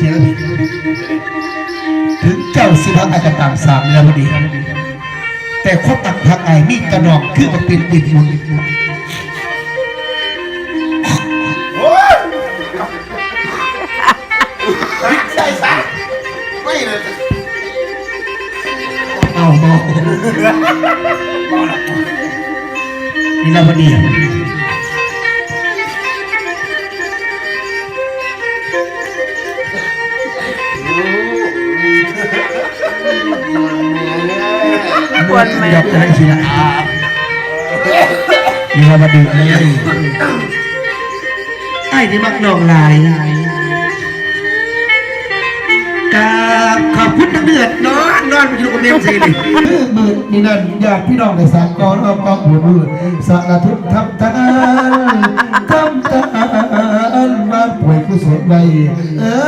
เสียถึงเจ้าสิพักอาจจะต่ามสามแล้วดี แต่ความตักพักไอมีกระนองคือกับเป็นติดมุนใช่ซะไม่เลยเอาเมานี่และวัน กวนแม่ยกจะได้ทีละนี่ละวันนี้เลยไอ้นี่มักนองลายกราบขอบคุณทั้งเดือดนอนนอนไปอยู่กับเมียสินี่มือนี่นั่นญาติพี่น้องในสามกองเอากองหัวมือสารทุกข์ทำทานทำทานมาป่วยกุศลใดเออ